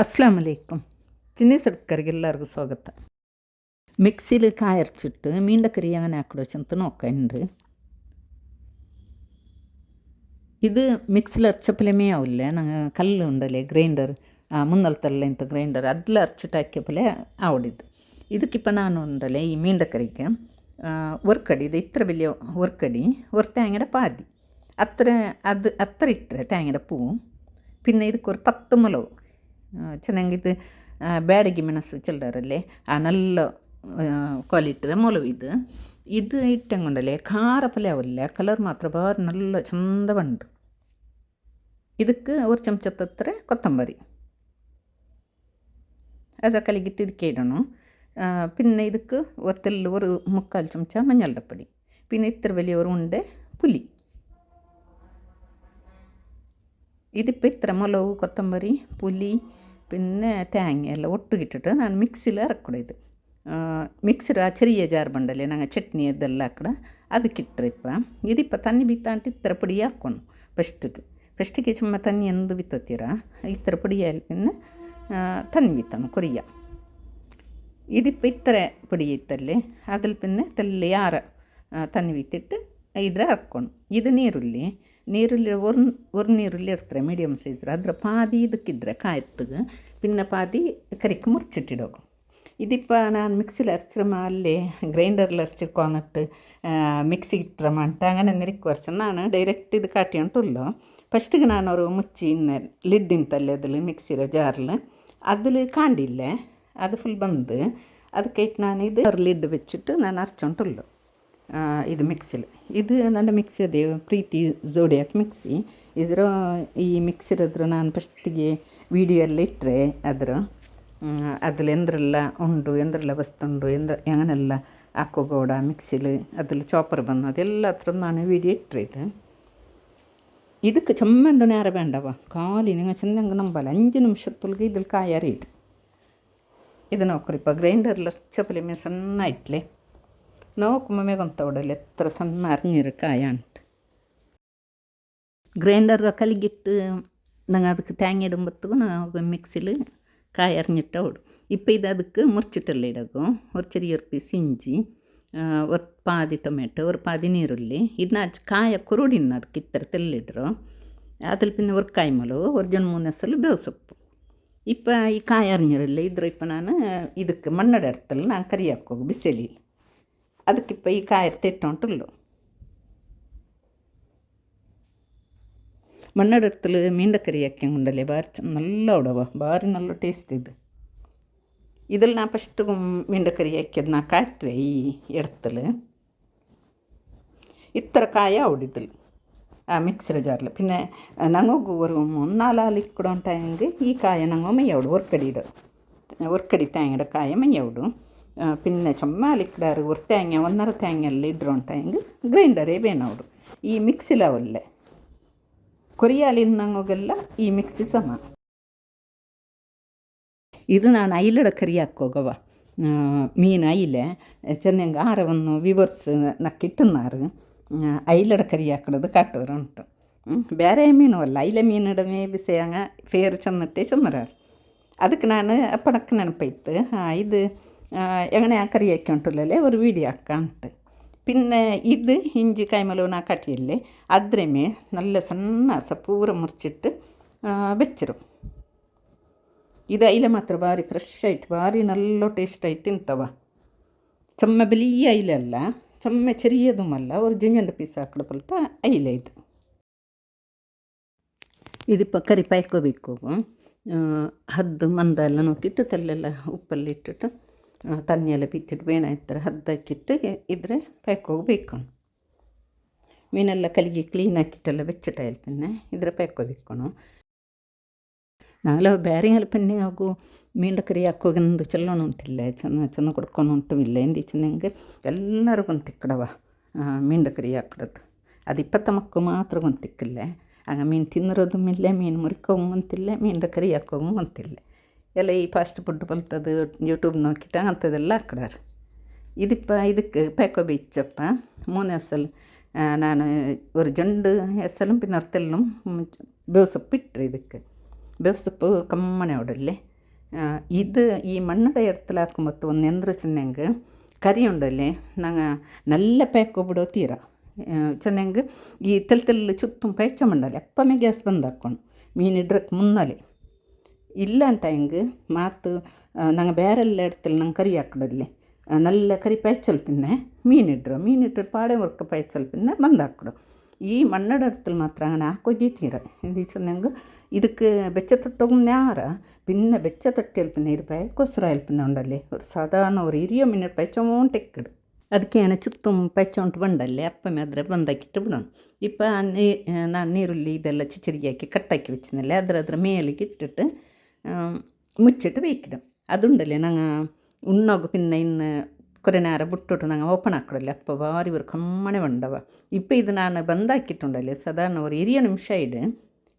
അസ്സാം വലൈക്കും ചിന്നീസ് അടുക്കರಿಗೆ എല്ലാവർക്കും സ്വാഗതം. മിക്സിയിൽ കായർച്ചിട്ട് മീന്റെ കറി അങ്ങനെ ആക്കിട വെച്ചെന്ന് നോക്കാനുണ്ട്. ഇത് മിക്സിൽ അരച്ചപ്പലമേ ആവില്ല. കല്ലുണ്ടല്ലേ ഗ്രൈൻഡർ മുന്നലത്തല്ല ഇന്നത്തെ ഗ്രൈൻഡർ അതിൽ അരച്ചിട്ടാക്കിയപ്പോലെ ആവിടിത് ಇದಕ್ಕಿಪ್ಪ ನಾನು ഈ ಈ കറിക്ക് ಒರ್ಕಡಿ ಇದು ಇತ್ರ ಬೆಲೆಯ ಒರ್ಕಡಿ ಒರ್ ತೇಂಗಡ ಪಾದಿ ಅತ್ರ ಅದು ಅತ್ರ ಇಟ್ಟರೆ ತೇಂಗಡ ಪೂ പിന്നെ ಇದಕ್ಕೆ ഒരു പത്ത് മുളക്. ಚೆನ್ನಾಗಿತ್ತು ಬ್ಯಾಡಗಿ ಮೆಣಸು ಚೆಲ್ಲರಲ್ಲೇ ಆ ನಲ್ಲ ಕ್ವಾಲಿಟಿದ ಮೊಲವಿದ್ದು ಇದು ಇಟ್ಟಂಗೊಂಡಲೆ ಖಾರ ಪಲ್ಯ ಅವಲ್ಲ ಕಲರ್ ಮಾತ್ರ ಬಾರಿ ನಲ್ಲ ಚಂದ ಬಂದು ಇದಕ್ಕೆ ஒரு ಚಮಚ ತತ್ತರೆ ಕೊತ್ತಂಬರಿ ಅದರ ಕಲಿಗಿಟ್ಟು ಇದಕ್ಕೆ ഇടണം പിന്നെ ಇದಕ್ಕೆ ഒത്തിൽ ഒരു മുക്കാൽ ചുമച്ച മഞ്ഞളുടെ പൊടി പിന്നെ ഇത്ര വലിയ ഒരു ഉണ്ട പുലി ഇതിപ്പോൾ ഇത്ര മുളക് കൊത്തമ്പരി പുലി പിന്നെ തേങ്ങ എല്ലാം ഒട്ടുകിട്ടിട്ട് ನಾನು ಮಿಕ್ಸಿಲಿ ಹರಕೊಡು ಇದು ಮಿಕ್ಸಿರ ചെറിയ ಜಾರ್ ಬಂಡಲೆ ನಂಗೆ ಚಟ್ನಿ ಅದೆಲ್ಲ ಹಾಕಡ ಅದಕ್ಕಿಟ್ರೆ ಇಪ್ಪ ಇದಿಪ್ಪ ತನ್ನಿ ಬಿತ್ತಾಂಟ ಇತ್ತರ ಪುಡಿ ಹಾಕ್ಕೊಂಡು ಫಸ್ಟಿಗೆ ಫಸ್ಟಿಗೆ ಚುಮ್ಮ ತನ್ನಿ ಎಂದು ಬಿತ್ತತ್ತೀರ ಇತ್ತರ ಪುಡಿ പിന്നെ തന്നി വിത്തണം കൊറിയ ഇതിപ്പോൾ ഇത്ര പൊടി ഇത്തല്ലേ അതിൽ പിന്നെ തെല്ലി ആറ തന്നി വിത്തിട്ട് ಇದ್ರೆ ಹಾಕ್ಕೊಂಡು ಇದು ನೀರುಳ್ಳಿ ನೀರುಳ್ಳಿ ಒರ್ ಒರ್ ನೀರುಳ್ಳಿ ಇಡ್ತಾರೆ ಮೀಡಿಯಮ್ ಸೈಜ್ರ ಅದರ ಪಾದಿ ಇದಕ್ಕಿದ್ರೆ ಕಾಯ್ತಗೆ ಪಿನ್ನ ಪಾದಿ ಕರಿಕ್ ಮುರ್ಚಿಟ್ಟಿಡೋಕು ഇതിപ്പോൾ ഞാൻ മിക്സിയിൽ അരച്ചിരുമ അല്ലേ ഗ്രൈൻഡറിൽ അരച്ചിരിക്കുക എന്നിട്ട് മിക്സി ഇട്ടിര മാട്ട് അങ്ങനെ നിരക്ക് വരച്ചെന്നാണ് ഡയറക്റ്റ് ഇത് കാട്ടിയിട്ടുള്ളൂ ഫസ്റ്റ് ഞാനൊരു മുച്ചി ഇന്ന ലിഡിൻ തല്ലേ അതിൽ മിക്സിയുടെ ജാറിൽ. അതിൽ കാണ്ടില്ലേ അത് ഫുൾ ബന്ത്. അത് കേട്ട് ഞാൻ ഇത് ലിഡ് വെച്ചിട്ട് ഞാൻ അരച്ചോണ്ടുള്ളൂ. ಇದು ಮಿಕ್ಸಿಲ್ ಇದು ನನ್ನ ಮಿಕ್ಸಿ ಅದೇ ಪ್ರೀತಿ ಜೋಡಿಯಾಕ್ ಮಿಕ್ಸಿ ಇದ್ರ ಈ ಮಿಕ್ಸಿರದ್ರ ನಾನು ಫಸ್ಟಿಗೆ ವಿಡಿಯೋ ಎಲ್ಲ ಇಟ್ಟರೆ ಅದರ ಅದ್ರಲ್ಲಿ ಎಂದ್ರೆಲ್ಲ ಉಂಡು ಎಂದ್ರೆಲ್ಲ ಬಸ್ತುಂಡು ಎಂದ್ರ ಏನೆಲ್ಲ ಹಾಕೋಗೋಡ ಮಿಕ್ಸಿಲ್ ಅದ್ರಲ್ಲಿ ಚಾಪರ್ ಬಂದು ಅದೆಲ್ಲ ಹತ್ರ ನಾನು ವಿಡಿಯೋ ಇಟ್ಟರೆ ಇದು ಇದಕ್ಕೆ ചെമ്മന്ത് നേരെ വേണ്ടവ കാലിന് ചെന്നങ്ങ് നമ്പല അഞ്ച് നിമിഷത്തുള്ളിൽ ഇതിൽ കായറിയിട്ട് ഇത് നോക്കറി ഇപ്പോൾ ഗ്രൈൻഡറിൽ ಸಣ್ಣ സന്നായിട്ടില്ലേ നോക്കുമ്പോൾ മേകൊന്നത്തോടില്ല എത്ര സണ്ണ അറിഞ്ഞൊരു കായാണ്ട് ഗ്രൈൻഡറൊക്കെ അലിക്കിട്ട് நாங்கள் அதுக்கு தேங்காய் இடும்பத்துக்கும் நாங்கள் மிக்சியில் காய் அரிஞ்சிட்டா விடும் இப்போ இது அதுக்கு முறிச்சிட்டல்ல இடக்கும் ஒரு சிறிய ஒரு பீஸ் இஞ்சி ஒரு பாதி டொமேட்டோ ஒரு பாதி நீருள்ளி ಇದನ್ನ ಕಾಯ ಕುರುಡಿನ ಅದಕ್ಕೆ ಇತ್ತರ ತೆಲ್ಲಿಡ್ರು ಅದ್ರ ಪಿನ್ನ ஒரு ಕಾಯಿ ಮೊಲವು ஒரு ಜನ ಮೂರು ಹೆಸರು ಬೇವಸೊಪ್ಪು இப்போ ಈ ಕಾಯಿ ಅರಿഞ്ഞിರಲ್ಲ ಇದ್ರ ಇಪ್ಪ ನಾನು ಇದಕ್ಕೆ ಮಣ್ಣಡ ಇರ್ತಲ್ಲ ನಾನು ಕರಿಯಾಕೋಗಿ ಬಿಸಿಲಿಲ್ಲ അതിപ്പോൾ ഈ കായത്തിട്ടോണ്ടുള്ളൂ മണ്ണെടുത്തിൽ മീന്റെക്കറി കറിയൊക്കെ കൊണ്ടല്ലേ ബാറി നല്ല ഉടവ. ബാറി നല്ല ടേസ്റ്റ് ഇത്. ഇതിൽ ഞാൻ ഫസ്റ്റ് മീന്റെക്കറി കറിയാക്കിയത് ഞാൻ കാട്ടുവേ ഈ ഇടത്തിൽ ഇത്ര കായ ഉടിതിൽ ആ മിക്സിയുടെ ജാറിൽ പിന്നെ ഞങ്ങൾക്ക് ഒരു ഒന്നാലാൽ ഇക്കടോണ്ടായെങ്കിൽ ഈ കായ ഞങ്ങൾ മെയ്യ വിടും ഒരുക്കടി ഒർക്കടി തേങ്ങയുടെ കായ മെയ്യവിടും പിന്നെ ചുമ്മാലിക്കടാർ ഒരു തേങ്ങ ഒന്നര തേങ്ങയല്ല ഇടോൺ തേങ്ങ ഗ്രൈൻഡറേ വേണോടു ഈ മിക്സിലാവല്ലേ കൊറിയാലി നങ്ങുകല്ല ഈ മിക്സി സമ. ഇത് ഞാൻ അയിലട കറിയാക്കോകവ മീൻ അയിലെ? ചെന്നെങ്ക ആരവന്നു വിവർസ് നക്കിട്ടുന്നാറ് അയിലട കറിയാക്കണത് കാട്ടുവരുണ്ട് വേറെ മീനുമല്ല അയിലെ മീനട മേ ബിസയങ്ങ ഫേർ ചെന്നിട്ടേ ചെന്നരാറ് അതൊക്കെ ഞാൻ അപ്പടക്ക് ആ ഇത് എങ്ങനെ ആ കറിയൊക്കെ ഉണ്ടല്ലേ ഒരു വീഡിയോ ഒക്കെ ഉണ്ട് പിന്നെ ഇത് ഇഞ്ചി കൈമലൂന കട്ടിയില്ലേ? അതിരമേ നല്ല ಸಣ್ಣ ಸಪೂರ മുറിച്ചിട്ട് ಬೆಚ್ಚರು ಇದು ಐಲ ಮಾತ್ರ ಭಾರಿ ಫ್ರೆಶ್ ಆಯ್ತು ಭಾರಿ ನಲ್ಲೋ ಟೇಸ್ಟ್ ಆಯ್ತು ತಿಂತವ ಚೊಮ್ಮೆ ಬಲಿಯ ಐಲಲ್ಲ ಚೊಮ್ಮೆ ಚೆರಿಯದುಮಲ್ಲ ಅವ್ರು ಜಿಂಜಂಡು ಪೀಸ್ ಹಾಕಿಡ ಬಲ್ಪ ಐಲ ಇದು ಇದಿಪ್ಪ ಕರಿ ಪಾಯ್ಕೋಬೇಕು ಹದ್ದು ಮಂದ ಎಲ್ಲ ನೋಕಿಟ್ಟು ತಲ್ಲೆಲ್ಲ ಉಪ್ಪಲ್ಲಿ ಇಟ್ಟಿಟ್ಟು ತನ್ನಿ ಎಲ್ಲ ಬಿತ್ತಿಟ್ಟು ಬೇಣ ಇತ್ತರ ಹದ್ದಕ್ಕಿಟ್ಟು ಇದ್ರೆ ಪ್ಯಾಕ್ ಹೋಗ್ಬೇಕು ಮೀನೆಲ್ಲ ಕಲಿಗೆ ಕ್ಲೀನ್ ಹಾಕಿಟ್ಟೆಲ್ಲ ಬೆಚ್ಚಟ ಹೆಲ್ಪನ್ನೆ ಇದ್ರೆ ಪ್ಯಾಕ್ ಹೋಗ್ಬೇಕು ನಾಳೆ ಬೇರೆ ಹೆಲ್ಪನ್ನೆ ಹಾಗೂ ಮೀಂಡ ಕರಿ ಹಾಕೋಗಿಂದು ಚೆಲ್ಲೋಣ ಉಂಟಿಲ್ಲ ಚೆನ್ನ ಚೆನ್ನ ಕೊಡ್ಕೊಂಡು ಉಂಟು ಇಲ್ಲ ಇಂದೀಚಿನ ಹಿಂಗೆ ಎಲ್ಲರಿಗೂ ಒಂದು ತಿಕ್ಕಡವ ಮೀಂಡ ಕರಿ ಹಾಕಿಡೋದು ಅದು ಇಪ್ಪತ್ತ ಮಕ್ಕಳು ಮಾತ್ರ ಒಂದು ತಿಕ್ಕಿಲ್ಲ ಆಗ ಮೀನು ತಿನ್ನರೋದು ಇಲ್ಲೇ ಮೀನು ಮುರಿಕೋಂಗಂತಿಲ್ಲ ಮೀನು ಕರಿ ಹಾಕೋಂಗಂತಿಲ್ಲ ಎಲ್ಲ ಈ ಫಾಸ್ಟ್ ಫುಡ್ ಬಲ್ತದು ಯೂಟ್ಯೂಬ್ ನೋಕಿಟ್ಟ ಅಂಥದ್ದೆಲ್ಲ ಹಾಕಿಡಾರು ഇതിപ്പോൾ ಇದಕ್ಕೆ പേക്കോ ബീച്ചപ്പ മൂന്ന് എസൽ ನಾನು ഒരു ജണ്ട് എസലും പിന്നെ ഒരത്തെല്ലാം ಬೇವು ಸೊಪ್ಪು ಇಟ್ಟರೆ ಇದಕ್ಕೆ ಬೇವು ಸೊಪ್ಪು ಕಮ್ಮನೆ ಹೊಡಲ್ಲೇ ಆ, ಇದು ಈ ಮಣ್ಣಡ ಎಡ್ತಲಾಕುಂಬತ್ತು ಒಂದು ಎಂದ್ರು ಚೆನ್ನಂಗೆ ಕರಿ ಉಂಡಲ್ಲೇ ನಂಗೆ ನಲ್ಲ ಪೇಕೊಬಿಡೋ ತೀರ ಚೆನ್ನಂಗೆ ಈ ತೆಲ್ ತೆಲ್ ಚುತ್ತುಂ ಪೇಚ ಮಂಡಲೆ ಅಪ್ಪಮೆ ಗ್ಯಾಸ್ ಬಂದು ಇಲ್ಲ ಅಂತ ಹೆಂಗೆ ಮಾತು ನಂಗೆ ಬೇರೆಲ್ಲ ಇಡ್ತಿಲ್ಲ ನಂಗೆ ಕರಿ ಹಾಕಡಲ್ಲಿ ನಲ್ಲ ಕರಿ ಪೈಚಲ್ಪಿನ್ನೆ ಮೀನಿಡ್ರು ಮೀನಿಟ್ರು ಪಾಡೆ ವರ್ಕ ಪೈಚಲ್ಪಿನ್ನೆ ಬಂದು ಹಾಕೊಡು ಈ ಮಣ್ಣಡ ಇಡ್ತಲ್ ಮಾತ್ರ അങ്ങനെ ಹಾಕೋಗೀತೀರ ಇದು ಚೆನ್ನಂಗೆ ಇದಕ್ಕೆ ಬೆಚ್ಚ ತೊಟ್ಟೋಗಿ ನ್ಯಾರ പിന്നെ വെച്ച തട്ടിയൽപ്പിന്നെ ഇത് കൊസുറായൽപ്പിന്നുണ്ടല്ലേ ഒരു സാധാരണ ഒരു ഇരിയ മിനിറ്റ് പച്ചോണ്ട് എക്കിടും ಅದಕ್ಕೆನೆ ಚುತ್ತುಂ ಪೆಚ್ಚೊಂಟು ಬಂಡಲ್ಲಿ ಅಪ್ಪಮೆ ಆದರೆ ಬಂದಾಕಿಟ್ಟು ಬಿಡೋಣ ಇಪ್ಪ ನೀ ನಾನು ನೀರುಳ್ಳಿ ಇದೆಲ್ಲ ಚಿಚ್ಚರಿಗೆ ಹಾಕಿ ಕಟ್ಟಾಕಿ വെച്ചിരുന്നല്ലേ ಅದರ ಅದರ ಮೇಲಿಗೆ ಇಟ್ಟಿಟ್ಟು മുച്ചിട്ട് വെക്കിടും അതുണ്ടല്ലേ ഞങ്ങൾ ഉണ്ണോക്ക് പിന്നെ ഇന്ന് കുറേ നേരം വിട്ടിട്ട് ഞങ്ങൾ ഓപ്പൺ ആക്കണമല്ലേ അപ്പോൾ വാരി വൃക്കമ്മണി വേണ്ടവ. ഇപ്പോൾ ഇതിനാണ് ബന്ധാക്കിയിട്ടുണ്ടല്ലേ സാധാരണ ഒരു ഇരിയ നിമിഷമായിട്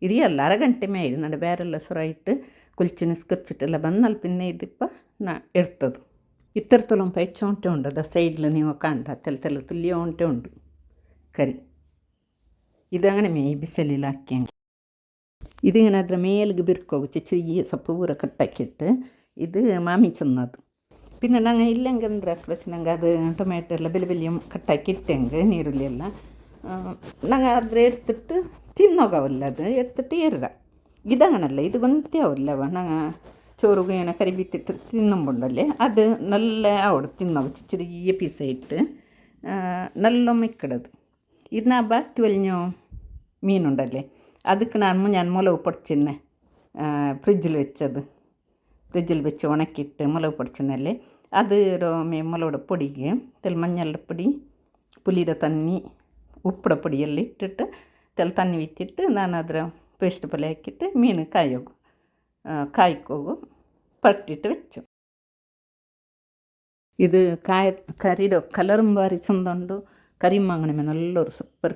ഇരിയല്ല അരഗണ്ടമായിരുന്നു എന്റെ വേറെല്ലാം സുറായിട്ട് കുളിച്ച് നിസ്കരിച്ചിട്ടല്ല വന്നാൽ പിന്നെ ഇതിപ്പം എടുത്തത്. ഇത്രത്തോളം പഴിച്ചോണ്ടേ ഉണ്ട് അതാ സൈഡിൽ നിങ്ങൾ കണ്ട തെല തെല തുല്യോണ്ടേ ഉണ്ട്. കറി ഇതങ്ങനെ മേബിസലിലാക്കിയെങ്കിൽ ഇതിങ്ങനെ ಅದರ ಮೇಲಿಗೆ ಬಿರ್ಕೋಗಿ ചെറിയ ಸೊಪ್ಪು ಊರ ಕಟ್ಟಾಕಿಟ್ಟು ಇದು ಮಾಮಿ ಚೆನ್ನದು പിന്നെ ನಂಗೆ ಇಲ್ಲಂಗೆ ಅಂದ್ರೆ ನಂಗೆ ಅದು ಟೊಮೆಟೊ ಎಲ್ಲ ಬೆಲೆ ಬೆಲೆ ಕಟ್ಟಾಕಿ ಇಟ್ಟಂಗೆ ನೀರುಳ್ಳಿ ಎಲ್ಲ ನಂಗೆ ಅದ್ರ എടുത്തിട്ട് തിന്നോകാവല്ല അത് എടുത്തിട്ട് എറുക ഇതങ്ങനല്ല ഇത് കൊണ്ടവല്ലവ ഞങ്ങൾ ചോറ് ഇങ്ങനെ കറി വിത്തിട്ട് തിന്നുമ്പോണ്ടല്ലേ അത് നല്ല അവിടെ തിന്നോ ചെറിയ പീസായിട്ട് നല്ല മിക്കടത് ഇത് ನಾ ಬಾಕಿ വലിഞ്ഞോ മീനുണ്ടല്ലേ ಅದಕ್ಕೆ ನಾನು ഞാൻ മുളക് പൊടിച്ചിരുന്നെ ഫ്രിഡ്ജിൽ വെച്ചത് ഫ്രിഡ്ജിൽ വെച്ച് ഉണക്കിയിട്ട് മുളക് പൊടിച്ചെന്നല്ലേ അത് മേ മുളക് പൊടിക്ക് തെൽ മഞ്ഞളുടെ പൊടി പുലിയുടെ തന്നി ഉപ്പിട പൊടിയെല്ലാം ഇട്ടിട്ട് തെൽ തന്നി വിറ്റിട്ട് ನಾನು ಅದರ ಪೇಸ್ಟ್ ಪಲ್ಯ ಹಾಕಿಟ್ಟು ಮೀನು ಕಾಯೋಗು ಕಾಯ್ಕೋಗು ಪಟ್ಟಿಟ್ಟು വെച്ചു ഇത് കായ കറിയുടെ കലറും ಬಾರಿ ಚಂದ ಉಂಡು ಕರಿ ಮಾಂಗಣ ಮೇಲೆ ನಲ್ಲೊರು ಸೂಪರ್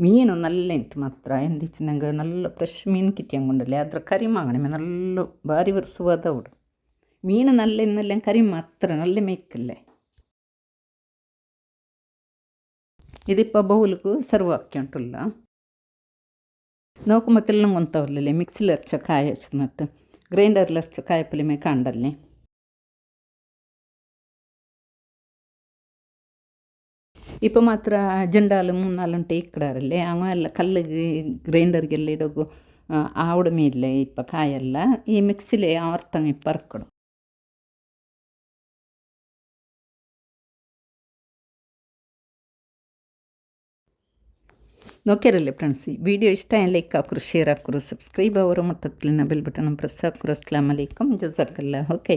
ಕರಿ ಐತೆ ಎಂತವ ಮೀನು നല്ല ಎಂತ ಮಾತ್ರ ಎಂದಿಚ್ಚು ನಂಗೆ നല്ല ಫ್ರೆಶ್ ಮೀನು ಕಿಟ್ಟಿಯಂಗುಂಡಲ್ಲಿ ಅದ್ರ ಕರಿ ಮಾಂಗಣ ಮೇಲೆ നല്ല ಬಾರಿ ವರ್ಷವಾದ ಉಡು ಮೀನು നല്ല ಇನ್ನಲ್ಲ ಕರಿ ಮಾತ್ರ നല്ല ಮೇಯ್ಕಲ್ಲೇ ഇതിപ്പോൾ ബൗലുക്ക് സെർവ് ആക്കിയിട്ടുള്ള നോക്കുമ്പോൾ തെല്ലാം കൊന്തവല്ലേ മിക്സിയിൽ അരച്ച കായ വെച്ചിട്ട് ഗ്രൈൻഡറിൽ അരച്ച കായപ്പലിമേ കണ്ടല്ലേ ഇപ്പോൾ ಮಾತ್ರ ಜಂಡಾಲು ಮೂರ್ನಾಲು ಟೇಕ್ಡಾರಲ್ಲೇ ಅವ ಎಲ್ಲ ಕಲ್ಲಿಗೆ ಗ್ರೈಂಡರ್ಗೆಲ್ಲ ಇಡೋಗು ಆವಡ ಮೇಲೆ ಇಪ್ಪ ಕಾಯೆಲ್ಲ ಈ ಮಿಕ್ಸಿಲೇ ಆವರ್ತಂಗೆ ಇಪ್ಪ ಅರ್ಕೊಡು നോക്കിയാരല്ലേ ഫ്രണ്ട്സ് വീഡിയോ ഇഷ്ടമായി ലൈക്ക് ആക്കുറു ഷെയർ ആക്കുറു സബ്സ്ക്രൈബ് ആവുറു മൊത്തത്തിൽ ബെൽ ബട്ടൺ പ്രസ് ആക്കുറു അസ്ലാം വലൈക്കും ജസാക്കല്ല ഓക്കെ